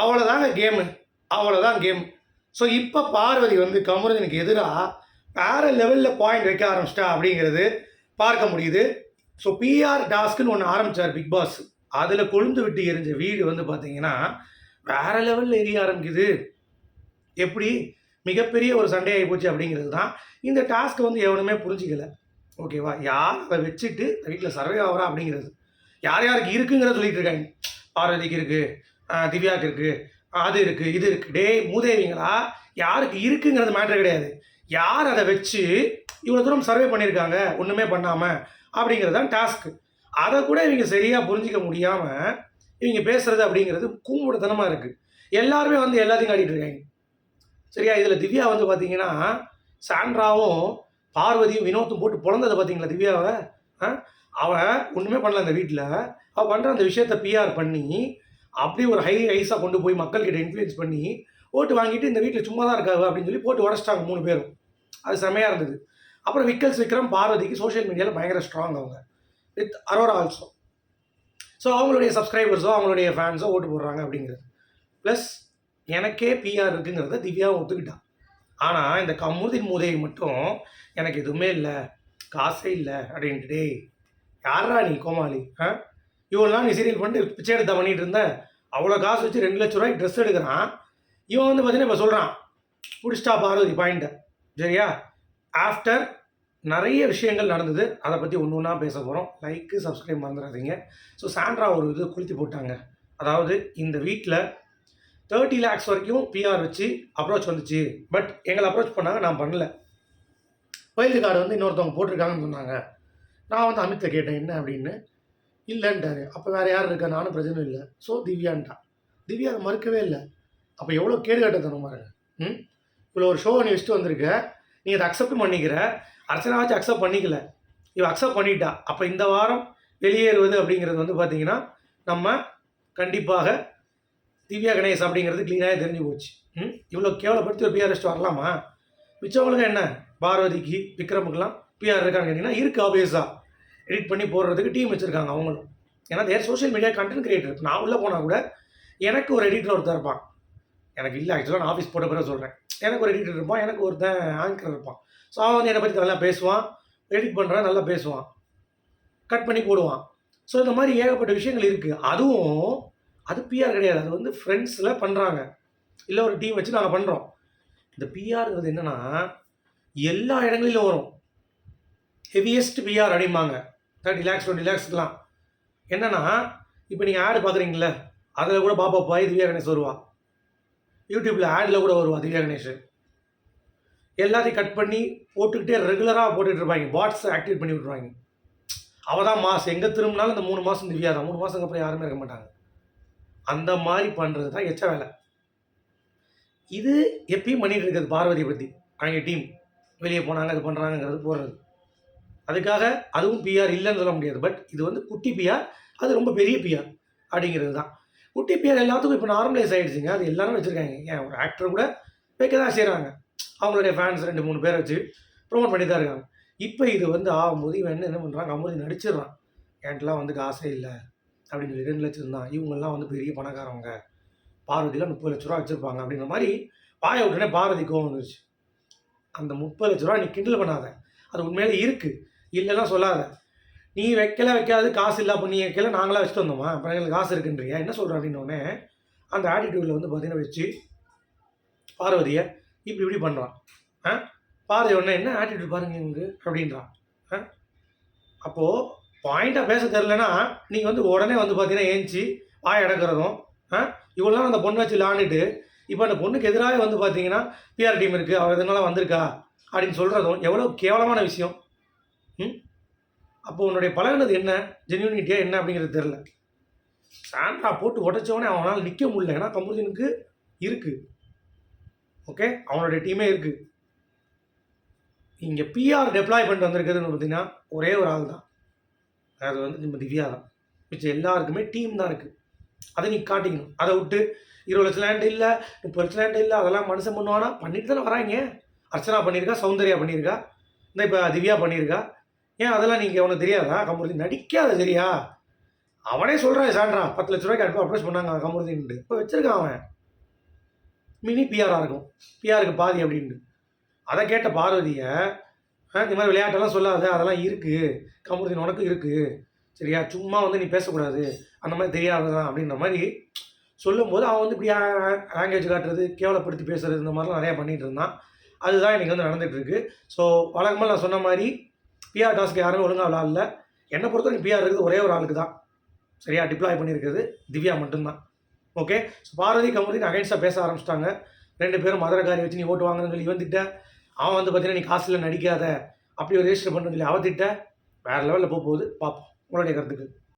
அவ்வளோதாங்க கேமு அவ்வளோதான் game so இப்போ பார்வதி வந்து கமருதனுக்கு எதிராக வேறு லெவலில் பாயிண்ட் வைக்க ஆரம்பிச்சிட்டா அப்படிங்கிறது பார்க்க முடியுது. ஸோ பிஆர் டாஸ்க்குன்னு ஒன்று ஆரம்பித்தார் பிக் பாஸ் அதில் கொழுந்து விட்டு எரிஞ்ச வீடு வந்து பார்த்தீங்கன்னா வேறு லெவலில் எரிய ஆரம்பிக்குது. எப்படி? மிகப்பெரிய ஒரு சண்டையாகி போச்சு அப்படிங்கிறது தான். இந்த டாஸ்க்கை வந்து எவனுமே புரிஞ்சிக்கல. ஓகேவா யார் அதை வச்சுட்டு வீட்டில் சர்வே ஆகிறா அப்படிங்கிறது? யார் யாருக்கு இருக்குங்கிறத சொல்லிட்டு இருக்காங்க. பார்வதிக்கு இருக்குது திவ்யாவுக்கு இருக்குது அது இருக்குது இது இருக்குது டேய் மூதேவிங்களா யாருக்கு இருக்குங்கிறது மேட்ரு கிடையாது. யார் அதை வச்சு இவ்வளோ தூரம் சர்வே பண்ணியிருக்காங்க ஒன்றுமே பண்ணாமல் அப்படிங்கிறது தான் டாஸ்க்கு அதை கூட இவங்க சரியாக புரிஞ்சிக்க முடியாமல் இவங்க பேசுகிறது அப்படிங்கிறது கூம்புடத்தனமாக இருக்குது எல்லாருமே வந்து எல்லாத்தையும் காட்டிகிட்டு இருக்காங்க. சரியா? இதில் திவ்யா வந்து பார்த்தீங்கன்னா சாண்ட்ராவும் பார்வதியும் வினோத்தும் போட்டு பிறந்ததை பார்த்தீங்களா திவ்யாவை? ஆ? அவன் ஒன்றுமே பண்ணல அந்த வீட்டில். அவள் பண்ணுற அந்த விஷயத்த பிஆர் பண்ணி அப்படியே ஒரு ஹை ஐஸாக கொண்டு போய் மக்கள்கிட்ட இன்ஃப்ளூயன்ஸ் பண்ணி ஓட்டு வாங்கிட்டு இந்த வீட்டில் சும்மா தான் இருக்காது அப்படின்னு சொல்லி போட்டு உடச்சிட்டாங்க மூணு பேரும். அது செமையாக இருந்தது. அப்புறம் விக்கல்ஸ் விக்ரம் பார்வதிக்கு சோஷியல் மீடியாவில் பயங்கர ஸ்ட்ராங் அவங்க. வித் அரோரா ஆல்சோ ஸோ அவங்களுடைய சப்ஸ்கிரைபர்ஸோ அவங்களுடைய ஃபேன்ஸோ ஓட்டு போடுறாங்க அப்படிங்கிறது. ப்ளஸ் எனக்கே பிஆர் இருக்குங்கிறத திவ்யாவும் ஒத்துக்கிட்டான் ஆனால் இந்த கமுதின் மூதையை மட்டும் எனக்கு எதுவுமே இல்லை. காசே இல்லை அப்படின்ட்டு டேய். யாரா நீ கோமாளி? ஆ? இவெல்லாம் நீ சீரியல் பண்ணிட்டு பிச்சை எடுத்த பண்ணிட்டு இருந்த? அவ்வளோ காசு வச்சு ரெண்டு லட்ச ரூபாய்க்கு ட்ரெஸ் எடுக்கிறான். இவன் வந்து பார்த்தீங்கன்னா இப்போ சொல்கிறான் பிடிச்சிட்டா பார்வதி பாயிண்ட்டை சரியா? ஆஃப்டர் நிறைய விஷயங்கள் நடந்தது. அதை பற்றி ஒன்று ஒன்றா பேச போகிறோம் லைக்கு சப்ஸ்கிரைப் மறந்துடாதீங்க. ஸோ சாண்ட்ரா ஒரு இது கொளுத்தி போட்டாங்க. அதாவது இந்த வீட்டில் தேர்ட்டி லேக்ஸ் வரைக்கும் பிஆர் வச்சு அப்ரோச் வந்துச்சு. பட் எங்களை அப்ரோச் பண்ணாங்க நான் பண்ணல. வைல்டு கார்டு வந்து இன்னொருத்தவங்க போட்டிருக்காங்கன்னு சொன்னாங்க. நான் வந்து அமித்தை கேட்டேன் என்ன அப்படின்னு? இல்லைன்ட்டாரு அப்போ வேறு யார் இருக்கா? நானும் பிரச்சனை இல்லை. ஸோ திவ்யான்ட்டான் திவ்யா அதை மறுக்கவே இல்லை. அப்போ எவ்வளோ கேடு கட்டத்தனம் பாருங்க ம்? இவ்வளோ ஒரு ஷோ நீ வச்சுட்டு வந்திருக்க. நீ அதை அக்செப்ட் பண்ணிக்கிற. அர்ச்சனா அக்செப்ட் பண்ணிக்கல. இவ அக்செப்ட் பண்ணிட்டா. அப்போ இந்த வாரம் வெளியேறுவது அப்படிங்கிறது வந்து பார்த்தீங்கன்னா நம்ம கண்டிப்பாக திவ்யா கணேஷ் அப்படிங்கிறது க்ளீனாக தெரிஞ்சு போச்சு. ம்? இவ்வளோ கேவலப்படுத்தி ஒரு பிஆர் வரலாமா? மிச்சவங்களுக்கு என்ன? பார்வதிக்கு விக்ரமுக்கெல்லாம் பிஆர் இருக்கான்னு கேட்டிங்கன்னா இருக்குது ஆப்வியஸாக எடிட் பண்ணி போடுறதுக்கு டீம் வச்சுருக்காங்க அவங்களும். ஏன்னா their social media content creator நான் உள்ளே போனால் கூட எனக்கு ஒரு எடிட்டர் ஒருத்தர் இருப்பான். எனக்கு இல்லை ஆக்சுவலாக நான் ஆஃபீஸ் போட்ட பிறகு சொல்கிறேன் எனக்கு ஒரு எடிட்டர் இருப்பான் எனக்கு ஒருத்தன் ஆங்கர் இருப்பான். ஸோ அவன் வந்து என்னை பற்றி நல்லா பேசுவான் எடிட் பண்ணுறான் நல்லா பேசுவான் கட் பண்ணி போடுவான். ஸோ இந்த மாதிரி ஏகப்பட்ட விஷயங்கள் இருக்குது அதுவும் அது பிஆர் கிடையாது. அது வந்து ஃப்ரெண்ட்ஸில் பண்ணுறாங்க இல்லை ஒரு டீம் வச்சு நாங்கள் பண்ணுறோம் இந்த பிஆர்ங்கிறது என்னென்னா எல்லா இடங்களிலும் வரும். ஹெவியஸ்ட் பிஆர் அடிமாங்க தேர்ட்டி லேக்ஸ் டுவெண்ட்டி லேக்ஸ்க்குலாம் என்னென்னா இப்போ நீங்கள் ஆடு பார்க்குறீங்களே அதில் கூட பாப்பா பாய் திவ்யா கணேஷ் வருவா. யூடியூப்பில் ஆடில் கூட வருவா திவ்யா கணேஷ். எல்லாத்தையும் கட் பண்ணி போட்டுக்கிட்டே ரெகுலராக போட்டுட்டு இருப்பாங்க. பாட்ஸ் ஆக்டிவேட் பண்ணி விட்ருவாங்க அவள் தான் மாதம் எங்கே திரும்பினாலும் இந்த மூணு மாதம் திவ்யா தான். மூணு மாதம் அப்புறம் யாருமே இருக்க மாட்டாங்க. அந்த மாதிரி பண்ணுறது தான் எச்ச வேலை. இது எப்பயும் பண்ணிகிட்டு இருக்கிறது பார்வதியை பற்றி அவங்க டீம் வெளியே போனாங்க அது பண்ணுறாங்கங்கிறது போடுறது. அதுக்காக அதுவும் பிஆர் இல்லைன்னு சொல்ல முடியாது. பட் இது வந்து குட்டி பிஆர் அது ரொம்ப பெரிய பிஆர் அப்படிங்கிறது தான். குட்டி பிஆர் எல்லாத்துக்கும் இப்போ நார்மலைஸ் ஆகிடுச்சுங்க அது எல்லாரும் வச்சுருக்காங்க. ஏன் ஒரு ஆக்டர் கூட வைக்க தான் செய்கிறாங்க அவங்களுடைய ஃபேன்ஸ் ரெண்டு மூணு பேரை வச்சு ப்ரொமோட் பண்ணி தான் இருக்காங்க. இப்போ இது வந்து ஆகும்போது இவன் என்ன என்ன பண்ணுறாங்க அமுதி நடிச்சிடுறான். என்கிட்டலாம் வந்து காசே இல்லை அப்படின்னு சொல்லி ரெண்டு லட்சம் தான். இவங்கெல்லாம் வந்து பெரிய பணக்காரவங்க. பார்வதியில் முப்பது லட்ச ரூபா வச்சுருப்பாங்க அப்படிங்கிற மாதிரி வாய உடனே பாரதி கோவம் வந்துருச்சு. அந்த முப்பது லட்ச ரூபா நீ கிண்டல் பண்ணாத. அது உண்மையிலே இருக்குது இல்லைன்னா சொல்லாத. நீ வைக்கல வைக்காது காசு இல்லை அப்போ நீ வைக்கல நாங்களாம் வச்சுட்டு வந்தோமா? அப்புறம் எங்களுக்கு காசு இருக்குன்றியா என்ன சொல்கிற அப்படின்னோடனே அந்த ஆட்டிடியூடில் வந்து பார்த்தீங்கன்னா வச்சு பார்வதியை இப்படி இப்படி பண்ணுறான் ஆ? பார்வதி உடனே என்ன ஆட்டிடியூட் பாருங்க இவங்க அப்படின்றான். ஆ? அப்போது பாயிண்ட்டாக பேச தெரிலனா நீங்கள் வந்து உடனே வந்து பார்த்தீங்கன்னா ஏஞ்சி வாய் அடக்கிறதும் ஆ? இவ்வளோ அந்த பொண்ணை வச்சு விளாண்டுட்டு இப்போ அந்த பொண்ணுக்கு எதிராக வந்து பார்த்தீங்கன்னா பிஆர் டீம் இருக்குது அவள் எதனால வந்திருக்கா? அப்படின்னு சொல்கிறதும் எவ்வளோ கேவலமான விஷயம். அப்போ உன்னுடைய பழகுனது என்ன? ஜென்யூனிட்டியா என்ன அப்படிங்கிறது தெரில சாண்ட்ரா போட்டு உடைச்சவனே அவனால் நிற்க முடியல. ஏன்னா கமருதீனுக்கு இருக்குது ஓகே அவனுடைய டீமே இருக்குது இங்கே பிஆர் டெப்ளாய் பண்ணிட்டு வந்திருக்கிறதுன்னு பார்த்தீங்கன்னா ஒரே ஒரு ஆள் தான். அது வந்து நம்ம திவ்யா தான். மிச்சம் எல்லாருக்குமே டீம் தான் இருக்குது அதை நீ காட்டிக்கணும். அதை விட்டு இருபது லட்சம் லேண்டு இல்லை முப்பது லட்சம் லேண்டு இல்லை அதெல்லாம் மனுஷன் பண்ணுவானா? பண்ணிட்டு தானே வராங்க. அர்ச்சனா பண்ணியிருக்கா சௌந்தர்யா பண்ணியிருக்கா. இந்த இப்போ திவ்யா பண்ணியிருக்கா. ஏன் அதெல்லாம் நீங்கள் அவனுக்கு தெரியாதா? கமருதி நடிக்காத சரியா? அவனே சொல்கிறான் சாண்ட்ரா பத்து லட்ச ரூபாய்க்கு அட்வா அப்ரோச் பண்ணாங்க கமருதீன்ட்டு. இப்போ வச்சிருக்கான் அவன். மினி பிஆராக இருக்கும். பிஆருக்கு பாதி அப்படின்ட்டு. அதை கேட்ட பார்வதியை இந்த மாதிரி விளையாட்டெல்லாம் சொல்லாத அதெல்லாம் இருக்குது கமருதீன் உனக்கும் இருக்குது சரியா? சும்மா வந்து நீ பேசக்கூடாது. அந்த மாதிரி தெரியாததான் அப்படின்ற மாதிரி சொல்லும்போது அவன் வந்து இப்படி லாங்குவேஜ் காட்டுறது கேவலப்படுத்தி பேசுறது இந்த மாதிரிலாம் நிறையா பண்ணிகிட்டு இருந்தான். அதுதான் இன்றைக்கி வந்து நடந்துகிட்ருக்கு ஸோ வழக்கமாக நான் சொன்ன மாதிரி பிஆர் டாஸ்க்கு யாரும் ஒழுங்காக விளாடல. என்னை பொறுத்தவரைக்கும் பிஆர் இருக்குது ஒரே ஒரு ஆளுக்கு தான். சரியா? டிப்ளாய் பண்ணியிருக்கிறது திவ்யா மட்டும்தான். ஓகே ஸோ பாரதி கமருதீன் அகைன்ஸ்டாக பேச ஆரம்பிச்சிட்டாங்க. ரெண்டு பேரும் மதுரக்காரி வச்சு நீ ஓட்டு வாங்குறேன்னு சொல்லி இவன் திட்ட அவன் வந்து பார்த்தீங்கன்னா நீ காசில் நடிக்காத. அப்படி ஒரு ரெஜிஸ்டர் பண்ணுறது சொல்லி அவ திட்ட. வேறு லெவலில் போக போகுது. பார்ப்போம் உங்களுடைய கருத்துக்கள்.